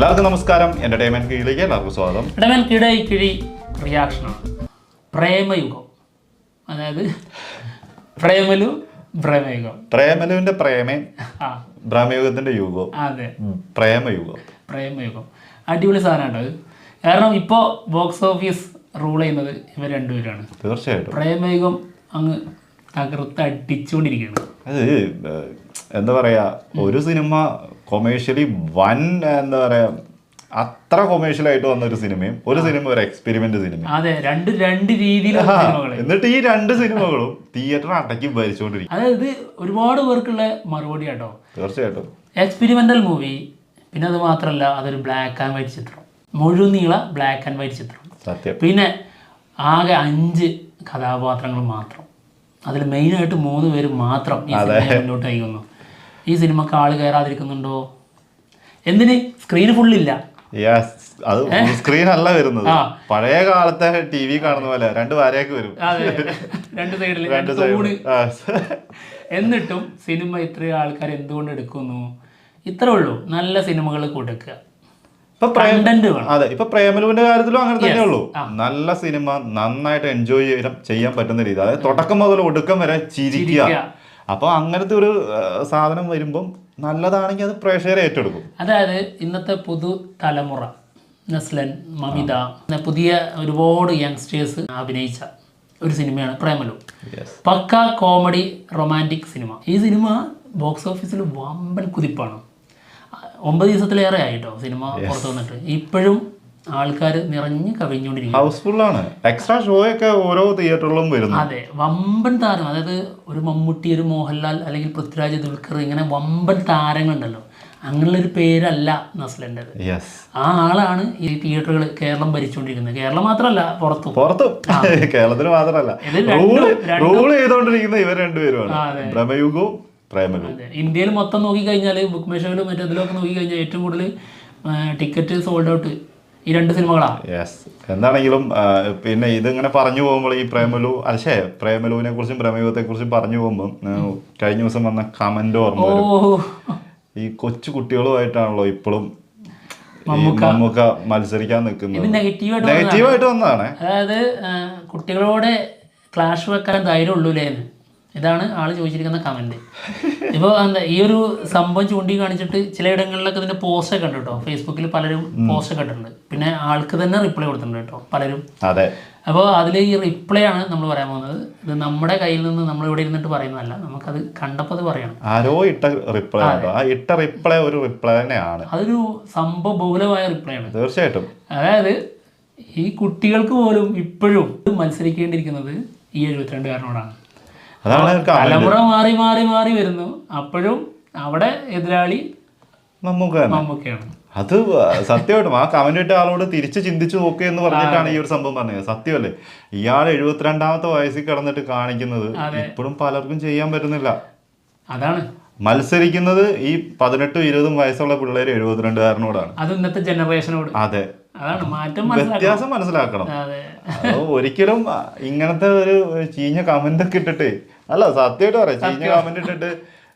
എല്ലാവർക്കും നമസ്കാരം. എന്റർടൈൻമെന്റ് കീഴിലേക്ക് എല്ലാവർക്കും സ്വാഗതം. ഇടവൻ കിടൈ കിഴി റിയാക്ഷനാണ്. പ്രേമയുഗം. അതായത് പ്രേമലു പ്രേമയുഗം പ്രേമലുവിന്റെ പ്രേമയും ആ. ഭ്രമയുഗത്തിന്റെ യുഗവും അതെ. പ്രേമയുഗം. പ്രേമയുഗം. അടിപൊളി സാധനമാണ് അത് കാരണം ഇപ്പോൾ ബോക്സ് ഓഫീസ് റൂൾ ചെയ്യുന്നത് ഇവർ രണ്ടുപേരാണ്. തീർച്ചയായിട്ടും. പ്രേമയുഗം അങ്ങ് തകർത്ത് അടിച്ചുകൊണ്ടിരിക്കുകയാണ്. അത് എന്താ പറയാ ഒരു സിനിമ കൊമേഴ്ഷ്യലി വൻ എന്താ പറയാ അത്ര കൊമേഴ്ഷ്യൽ ആയിട്ട് വന്ന ഒരു സിനിമയും ഒരു സിനിമ ഒരു എക്സ്പെരിമെന്റ് സിനിമ അതെ രണ്ട് രണ്ട് രീതിയിലുള്ള എന്നിട്ട് ഈ രണ്ട് സിനിമകളും തിയേറ്റർ അടക്കി ഭരിച്ചുകൊണ്ടിരിക്കും അതായത് ഒരുപാട് പേർക്കുള്ള മറുപടി കേട്ടോ തീർച്ചയായിട്ടും. എക്സ്പെരിമെന്റൽ മൂവി പിന്നെ അത് മാത്രമല്ല അതൊരു ബ്ലാക്ക് ആൻഡ് വൈറ്റ് ചിത്രം. മുഴുവൻ നീള ബ്ലാക്ക് ആൻഡ് വൈറ്റ് ചിത്രം. സത്യം. പിന്നെ ആകെ അഞ്ച് കഥാപാത്രങ്ങൾ മാത്രം. അതിൽ മെയിനായിട്ട് മൂന്ന് പേര് മാത്രം ഈ സിനിമ മുന്നോട്ട് അയക്കുന്നു ഈ സിനിമക്ക് ആൾ കയറാതിരിക്കുന്നുണ്ടോ എന്തിന്? സ്ക്രീൻ ഫുള്ളില്ല അത് സ്ക്രീൻ അല്ല വരുന്നത്. പഴയ കാലത്തെ ടി വി കാണുന്ന പോലെ രണ്ട് വരയൊക്കെ വരും. രണ്ട് സൈഡിൽ രണ്ട് സൈഡ്. എന്നിട്ടും സിനിമ ഇത്രയും ആൾക്കാർ എന്തുകൊണ്ട് എടുക്കുന്നു? ഇത്രേ ഉള്ളൂ. നല്ല സിനിമകൾ കൊടുക്കുക. അതെ ഇപ്പൊ പ്രേമലുവിന്റെ കാര്യത്തിലും അങ്ങനെ തന്നെ ഉള്ളൂ. നല്ല സിനിമ നന്നായിട്ട് എൻജോയ് ചെയ്യാൻ പറ്റുന്ന രീതി. അതായത് തുടക്കം മുതൽ ഒടുക്കം വരെ ചിരിക്കുക. ചിരിക്കുക. അപ്പൊ അങ്ങനത്തെ ഒരു സാധനം വരുമ്പം നല്ലതാണെങ്കിൽ അത് പ്രേക്ഷകരെ ഏറ്റെടുക്കും. അതായത് ഇന്നത്തെ പുതു തലമുറ നസ്ലൻ മമിത പുതിയ ഒരുപാട് യങ്സ്റ്റേഴ്സ് അഭിനയിച്ച ഒരു സിനിമയാണ് പ്രേമലു. പക്ക കോമഡി റൊമാന്റിക് സിനിമ ഈ സിനിമ ബോക്സ് ഓഫീസിൽ വമ്പൻ കുതിപ്പാണ്. ഒമ്പത് ദിവസത്തിലേറെ ആയിട്ടോ സിനിമ പുറത്തു വന്നിട്ട്. ഇപ്പോഴും ആൾക്കാർ നിറഞ്ഞു കവിഞ്ഞുകൊണ്ടിരിക്കും എക്സ്ട്രാ ഷോ ഒക്കെ ഓരോ തിയേറ്ററിലും വരുന്നു. അതെ വമ്പൻ താരം. അതായത് ഒരു മമ്മൂട്ടി ഒരു മോഹൻലാൽ അല്ലെങ്കിൽ പൃഥ്വിരാജ് ദുൽഖർ ഇങ്ങനെ വമ്പൻ താരങ്ങളുണ്ടല്ലോ. അങ്ങനെയുള്ള ഒരു പേരല്ല നസ്ലന്റെത്. ആ ആളാണ് ഈ തിയേറ്ററുകൾ കേരളം ഭരിച്ചുകൊണ്ടിരിക്കുന്നത്. കേരളം മാത്രമല്ല പുറത്തും. പുറത്തും. കേരളത്തിൽ മാത്രമല്ല. റൂൾ ചെയ്തുകൊണ്ടിരിക്കുന്ന ഇവർ രണ്ടുപേരുമാണ്. ഭ്രമയുഗവും അതെ. ഇന്ത്യയിൽ മൊത്തം നോക്കിക്കഴിഞ്ഞാൽ ബുക്ക് മേഷയിലും മറ്റേതിലൊക്കെ നോക്കിക്കഴിഞ്ഞാൽ ഏറ്റവും കൂടുതൽ ടിക്കറ്റ് സോൾഡ് ഔട്ട് ഈ രണ്ട് സിനിമകളാണ് യെസ് എന്താണെങ്കിലും പിന്നെ ഇതിങ്ങനെ പറഞ്ഞു പോകുമ്പോൾ ഈ പ്രേമലു അല്ലേ പ്രേമലുവിനെ കുറിച്ചും പ്രേമയുഗത്തെ കുറിച്ചും പറഞ്ഞു പോകുമ്പോൾ കഴിഞ്ഞ ദിവസം വന്ന കമന്റ് ഓർമ്മ ഈ കൊച്ചു കുട്ടികളുമായിട്ടാണല്ലോ ഇപ്പോഴും മത്സരിക്കാൻ നിൽക്കുന്നത്. നെഗറ്റീവായിട്ട് വന്നതാണ്. അതായത് കുട്ടികളോട് ക്ലാഷ് വെക്കാൻ ധൈര്യം ഉള്ളൂലേന്ന് ഇതാണ് ആൾ ചോദിച്ചിരിക്കുന്ന കമന്റ് ഇപ്പോൾ എന്താ ഈ ഒരു സംഭവം ചൂണ്ടി കാണിച്ചിട്ട് ചിലയിടങ്ങളിലൊക്കെ ഇതിന്റെ പോസ്റ്റ് ഒക്കെ ഉണ്ട് കേട്ടോ ഫേസ്ബുക്കിൽ പലരും പോസ്റ്റ് ഒക്കെ ഇട്ടിട്ടുണ്ട്. പിന്നെ ആൾക്ക് തന്നെ റിപ്ലൈ കൊടുത്തിട്ടുണ്ട് കേട്ടോ പലരും. അതെ. അപ്പോൾ അതിൽ ഈ റിപ്ലൈ ആണ് നമ്മൾ പറയാൻ പോകുന്നത്. ഇത് നമ്മുടെ കയ്യിൽ നിന്ന് നമ്മൾ ഇവിടെ ഇരുന്നിട്ട് പറയുന്നതല്ല നമുക്കത് കണ്ടപ്പോൾ അത് പറയണം. ആരോ ഇട്ട റിപ്ലൈ ആ ഇട്ട റിപ്ലൈ ഒരു റിപ്ലൈ തന്നെയാണ്. അതൊരു സംഭവ ബഹുലമായ റിപ്ലൈ ആണ്. തീർച്ചയായിട്ടും. അതായത് ഈ കുട്ടികൾക്ക് പോലും ഇപ്പോഴും മത്സരിക്കേണ്ടിയിരിക്കുന്നത് ഈ എഴുപത്തിരണ്ടുകാരനോടാണ്. അതാണ്. തലമുറ മാറി മാറി മാറി വരുന്നു. അപ്പോഴും അവിടെ എതിരാളി മമ്മൂക്കയാണ്. അത് സത്യമായിട്ടും. ആ കമന്റ് ഇട്ട ആളോട് തിരിച്ച് ചിന്തിച്ചു നോക്കുക എന്ന് പറഞ്ഞിട്ടാണ് ഈ ഒരു സംഭവം പറഞ്ഞത്. സത്യമല്ലേ? ഇയാൾ എഴുപത്തിരണ്ടാമത്തെ വയസ്സിൽ കിടന്നിട്ട് കാണിക്കുന്നത് ഇപ്പോഴും പലർക്കും ചെയ്യാൻ പറ്റുന്നില്ല. അതാണ്. മത്സരിക്കുന്നത് ഈ പതിനെട്ടും ഇരുപതും വയസ്സുള്ള പിള്ളേർ എഴുപത്തിരണ്ടുകാരനോടാണ്. അത് ഇന്നത്തെ ജനറേഷനോട് അതെ. അതാണ് മാറ്റം വ്യത്യാസം മനസ്സിലാക്കണം. ഒരിക്കലും ഇങ്ങനത്തെ ഒരു ചീഞ്ഞ കമന്റ് ഒക്കെ ഇട്ടിട്ട് അല്ല സത്യമായിട്ട് പറയാം. ചീഞ്ഞ കമന്റ് ഇട്ടിട്ട്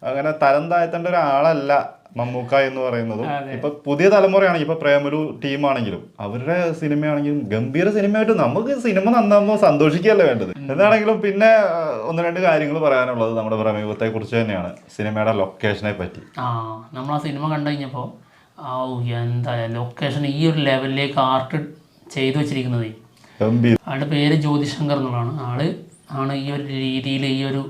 അങ്ങനെ തരം താഴ്ത്തേണ്ട ഒരാളല്ല മമ്മൂക്ക എന്ന് പറയുന്നതും. ഇപ്പൊ പുതിയ തലമുറയാണെങ്കിൽ ഇപ്പൊ പ്രേമലു ടീമാണെങ്കിലും അവരുടെ സിനിമയാണെങ്കിലും ഗംഭീര സിനിമയായിട്ട് നമുക്ക് സിനിമ നന്നാകുമ്പോൾ സന്തോഷിക്കുകയല്ലേ വേണ്ടത്. എന്താണെങ്കിലും പിന്നെ ഒന്ന് രണ്ട് കാര്യങ്ങൾ പറയാനുള്ളത് നമ്മുടെ പ്രമേഹത്തെ കുറിച്ച് തന്നെയാണ്. സിനിമയുടെ ലൊക്കേഷനെ പറ്റി. ആ നമ്മൾ ആ സിനിമ കണ്ടു കഴിഞ്ഞപ്പോൾ ആ എന്താ ലൊക്കേഷൻ ഈ ഒരു ലെവലിലേക്ക് ആർട്ട് ചെയ്തു വെച്ചിരിക്കുന്നത്. ആളുടെ പേര് ജ്യോതിശങ്കർ എന്നുള്ളതാണ്. ആൾ ആണ് ഈ ഒരു രീതിയിൽ ഈ ഒരു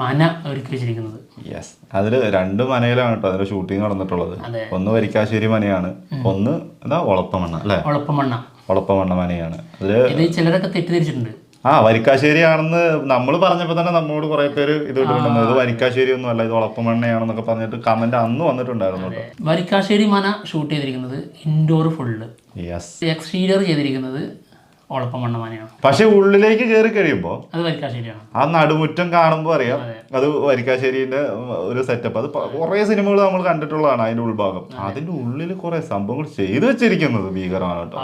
മന ഒരുക്കി വെച്ചിരിക്കുന്നത്. യെസ് അതിൽ രണ്ട് മനയിലാണ് കേട്ടോ അതിന്റെ ഷൂട്ടിംഗ് നടന്നിട്ടുള്ളത്. ഒന്ന് വരിക്കാശ്ശേരി മനയാണ്. ഒന്ന് എന്താ ഒളപ്പമണ്ണ അല്ലെ? ഉളപ്പമണ്ണ ഒളപ്പമണ്ണ മനയാണ്. അതിൽ ഇത് ചിലരൊക്കെ തെറ്റിദ്ധരിച്ചിട്ടുണ്ട്. ആ വരിക്കാശ്ശേരി ആണെന്ന് നമ്മൾ പറഞ്ഞപ്പോ തന്നെ നമ്മളോട് കുറെ പേര് ഇത് ഇട്ടിട്ടുണ്ടെന്ന് ഇത് വരിക്കാശ്ശേരി ഒന്നും അല്ല ഇത് ഒളപ്പമണ്ണയാണെന്നൊക്കെ പറഞ്ഞിട്ട് കമന്റ് അന്ന് വന്നിട്ടുണ്ടായിരുന്നു കേട്ടോ. വരിക്കാശ്ശേരി മന ഷൂട്ട് ചെയ്തിരിക്കുന്നത് ഇൻഡോർ ഫുള്ള് എക്സ്റ്റീരിയർ ചെയ്തിരിക്കുന്നത് ഉളപ്പമണ്ണ മനയാണ് പക്ഷെ ഉള്ളിലേക്ക് കയറി കഴിയുമ്പോ അത് വരിക്കാശ്ശേരിയാണ്. ആ നടുമുറ്റം കാണുമ്പോൾ അറിയാം അത്. വരിക്കാശ്ശേരിന്റെ ഒരു സെറ്റപ്പ് അത് കുറെ സിനിമകൾ നമ്മൾ കണ്ടിട്ടുള്ളതാണ് അതിന്റെ ഉൾഭാഗം. അതിന്റെ ഉള്ളിൽ കുറെ സംഭവങ്ങൾ ചെയ്തു വെച്ചിരിക്കുന്നത് ഭീകരമാണ് കേട്ടോ.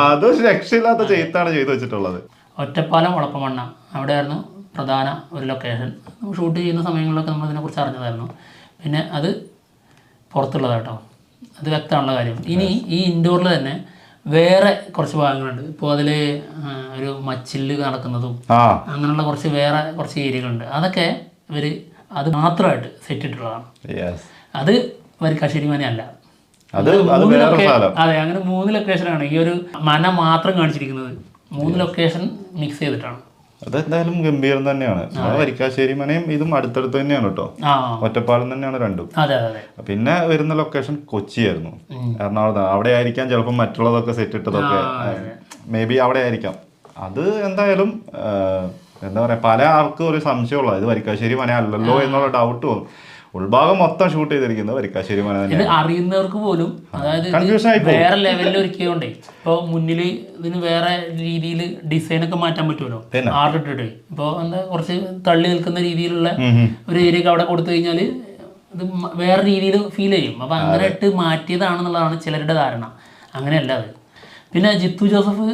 അത് രക്ഷയില്ലാത്ത ചെയ്ത്താണ് ചെയ്തു വെച്ചിട്ടുള്ളത്. ഒറ്റപ്പാലം ഒളപ്പമണ്ണ അവിടെയായിരുന്നു പ്രധാന ഒരു ലൊക്കേഷൻ നമ്മൾ ഷൂട്ട് ചെയ്യുന്ന സമയങ്ങളിലൊക്കെ നമ്മൾ ഇതിനെക്കുറിച്ച് അറിഞ്ഞതായിരുന്നു. പിന്നെ അത് പുറത്തുള്ളതാട്ടോ അത് വ്യക്തമുള്ള കാര്യം. ഇനി ഈ ഇൻഡോറിൽ തന്നെ വേറെ കുറച്ച് ഭാഗങ്ങളുണ്ട്. ഇപ്പോൾ അതിൽ ഒരു മച്ചിൽ നടക്കുന്നതും അങ്ങനെയുള്ള കുറച്ച് വേറെ കുറച്ച് ഏരിയകളുണ്ട്. അതൊക്കെ ഇവർ അത് മാത്രമായിട്ട് സെറ്റ് ഇട്ടിട്ടുള്ളതാണ്. യെസ് അത് വരിക്കാശ്ശേരി മനയല്ല അതെ അങ്ങനെ മൂന്ന് ലൊക്കേഷനാണ് ഈ ഒരു മന മാത്രം കാണിച്ചിരിക്കുന്നത്. മൂന്ന് ലൊക്കേഷൻ മിക്സ് ചെയ്തിട്ടാണ്. അത് എന്തായാലും ഗംഭീരം തന്നെയാണ്. വരിക്കാശ്ശേരി മനയും ഇതും അടുത്തടുത്ത് തന്നെയാണ് കേട്ടോ. ഒറ്റപ്പാലം തന്നെയാണ് രണ്ടും. പിന്നെ വരുന്ന ലൊക്കേഷൻ കൊച്ചിയായിരുന്നു എറണാകുളത്ത് അവിടെ ആയിരിക്കാം ചിലപ്പോൾ മറ്റുള്ളതൊക്കെ സെറ്റ് ഇട്ടതൊക്കെ. മേ ബി അവിടെ ആയിരിക്കാം. അത് എന്തായാലും എന്താ പറയാ പല ആൾക്കും ഒരു സംശയമുള്ള ഇത് വരിക്കാശ്ശേരി മന അല്ലല്ലോ എന്നുള്ള ഡൗട്ട് തോന്നും ഉൾഭാഗം മൊത്തം ഷൂട്ട് ചെയ്തിരിക്കുന്നത് വരിക്കാശ്ശേരി മന ഇത് അറിയുന്നവർക്ക് പോലും അതായത് ഇത് Confusion ആയി പോകും. വേറെ ലെവലിൽ ഒരുക്കിയോണ്ടേ ഇപ്പൊ മുന്നിൽ ഇതിന് വേറെ രീതിയിൽ ഡിസൈൻ ഒക്കെ മാറ്റാൻ പറ്റുമല്ലോ. ആർട്ട് ഇട്ടിട്ട്. ഇപ്പൊ എന്താ കുറച്ച് തള്ളി നിൽക്കുന്ന രീതിയിലുള്ള. ഒരു ഏരിയ ഒക്കെ അവിടെ കൊടുത്തു കഴിഞ്ഞാൽ ഇത് മ- വേറെ രീതിയിൽ ഫീൽ ചെയ്യും. അപ്പൊ അങ്ങനെ ഇട്ട് മാറ്റിയതാണെന്നുള്ളതാണ് ചിലരുടെ ധാരണ. അങ്ങനെയല്ല അത്. പിന്നെ ജിത്തു ജോസഫ്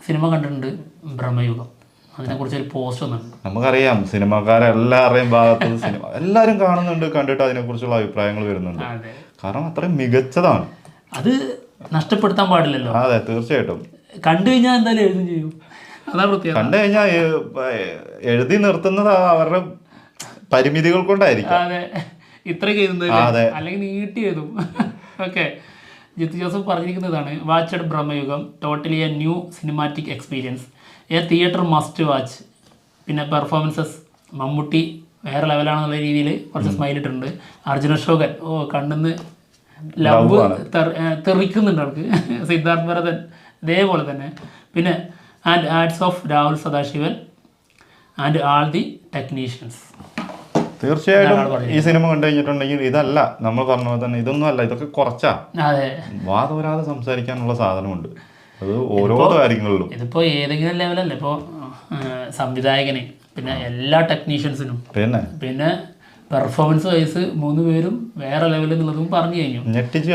സിനിമ കണ്ടിട്ടുണ്ട് ബ്രഹ്മയുഗം. അതിനെക്കുറിച്ച് ഒരു പോസ്റ്റ് വന്നിട്ടുണ്ട്. നമുക്കറിയാം സിനിമക്കാരെല്ലാവരുടെയും ഭാഗത്ത് സിനിമ എല്ലാവരും കാണുന്നുണ്ട് കണ്ടിട്ട് അതിനെക്കുറിച്ചുള്ള അഭിപ്രായങ്ങൾ വരുന്നുണ്ട്. കാരണം അത്രയും മികച്ചതാണ്. അത് നഷ്ടപ്പെടുത്താൻ പാടില്ലല്ലോ. അതെ തീർച്ചയായിട്ടും. കണ്ടു കഴിഞ്ഞാൽ എന്തായാലും എഴുതും ചെയ്യും. അതാ കണ്ടു കഴിഞ്ഞാൽ എഴുതി നിർത്തുന്നത് അവരുടെ പരിമിതികൾ കൊണ്ടായിരിക്കും. അതെ. ഇത്രയൊക്കെ എഴുതുന്നില്ല. അല്ലെങ്കിൽ നീട്ടി എഴുതും. Okay. Jithu Joseph പറഞ്ഞിരിക്കുന്നതാണ് watched Bramayugam totally a new cinematic experience a theatre must watch പിന്നെ പെർഫോമൻസസ് മമ്മൂട്ടി വേറെ ലെവലാണെന്നുള്ള രീതിയിൽ കുറച്ച് സ്മൈലിട്ടുണ്ട് അർജുന അശോകൻ ഓ കണ്ണെന്ന് ലവ് തെറിക്കുന്നുണ്ട് അവർക്ക്. സിദ്ധാർത്ഥ് ഭരതൻ ഇതേപോലെ തന്നെ. പിന്നെ and ads of Rahul Sadasivan and all the technicians തീർച്ചയായിട്ടും ഈ സിനിമ കണ്ടു കഴിഞ്ഞിട്ടുണ്ടെങ്കിൽ ഇതല്ല. നമ്മൾ പറഞ്ഞ പോലെ തന്നെ ഇതൊന്നും അല്ല ഇതൊക്കെ കുറച്ചാ. അതെ. വാദോരാതെ സംസാരിക്കാനുള്ള സാധനമുണ്ട്. അത് ഓരോ കാര്യങ്ങളിലും. ഇതിപ്പോ ഏതെങ്കിലും ലെവലല്ല? ഇപ്പോ സംവിധായകന് പിന്നെ എല്ലാ ടെക്നീഷ്യൻസിനും. പിന്നെ? പിന്നെ പെർഫോമൻസ് വൈസ് മൂന്ന് പേരും വേറെ ലെവലിൽ നിന്നുള്ളതും പറഞ്ഞു കഴിഞ്ഞു. ഞെട്ടിച്ച്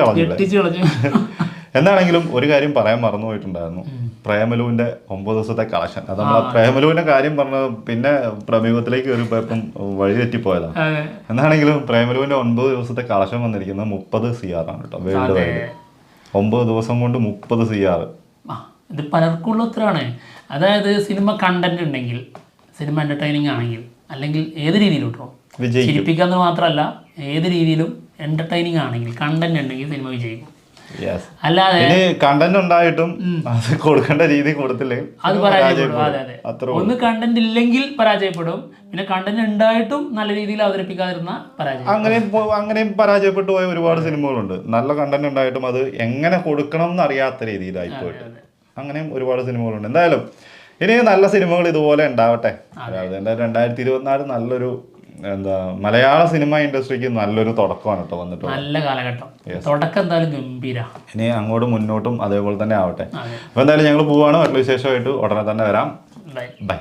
കളഞ്ഞു. എന്താണെങ്കിലും ഒരു കാര്യം പറയാൻ മറന്നു പോയിട്ടുണ്ടായിരുന്നു. പ്രേമലുവിന്റെ ഒമ്പത് ദിവസത്തെ കളക്ഷൻ. അത് നമ്മൾ പ്രേമലുവിന്റെ കാര്യം പറഞ്ഞത് പിന്നെ പ്രമേഹത്തിലേക്ക് കയറിയപ്പം വഴി തെറ്റിപ്പോയതാണ് അതെ. എന്താണെങ്കിലും പ്രേമലുവിന്റെ ഒൻപത് ദിവസത്തെ കളക്ഷൻ വന്നിരിക്കുന്നത് മുപ്പത് സി ആർ ആണ് കേട്ടോ വേൾഡ് വൈഡ്. ഒമ്പത് ദിവസം കൊണ്ട് മുപ്പത് സി ആർ ഇത് പലർക്കുള്ള ഉത്തരമാണ് അതായത് സിനിമ കണ്ടന്റ് ഉണ്ടെങ്കിൽ സിനിമ എന്റർടൈനിങ് ആണെങ്കിൽ അല്ലെങ്കിൽ ഏത് രീതിയിലും കേട്ടോ ചിരിപ്പിക്കാന്ന് മാത്രമല്ല ഏത് രീതിയിലും എന്റർടൈനിങ് ആണെങ്കിൽ കണ്ടന്റ് ഉണ്ടെങ്കിൽ സിനിമ വിജയിക്കും. അല്ലാതെ കണ്ടന്റ് ഉണ്ടായിട്ടും അത് കൊടുക്കേണ്ട രീതി കൊടുത്തില്ലേ. അത് പരാജയപ്പെടും. ഒന്ന് കണ്ടന്റ് ഇല്ലെങ്കിൽ പരാജയപ്പെടും. പിന്നെ കണ്ടന്റ് ഉണ്ടായിട്ടും നല്ല രീതിയിൽ അവതരിപ്പിക്കാതിരുന്ന പരാജയം അങ്ങനെയും അങ്ങനെയും പരാജയപ്പെട്ടു പോയ ഒരുപാട് സിനിമകളുണ്ട്. നല്ല കണ്ടന്റ് ഉണ്ടായിട്ടും അത് എങ്ങനെ കൊടുക്കണം എന്ന് അറിയാത്ത രീതിയിലായി പോയിട്ട്. അങ്ങനെയും ഒരുപാട് സിനിമകളുണ്ട്. എന്തായാലും ഇനി നല്ല സിനിമകൾ ഇതുപോലെ ഉണ്ടാവട്ടെ. രണ്ടായിരത്തി ഇരുപത്തിനാല് നല്ലൊരു എന്താ മലയാള സിനിമ ഇൻഡസ്ട്രിക്ക് നല്ലൊരു തുടക്കമാണ് കേട്ടോ വന്നിട്ടുള്ളത്. നല്ല കാലഘട്ടം. തുടക്കം എന്തായാലും ഗംഭീര. ഇനി അങ്ങോട്ട് മുന്നോട്ടും അതേപോലെ തന്നെ ആവട്ടെ. അപ്പൊ അപ്പോൾ എന്തായാലും ഞങ്ങൾ പോവാണ്. മറ്റൊരു വിശേഷമായിട്ട് ഉടനെ തന്നെ വരാം. ബൈ.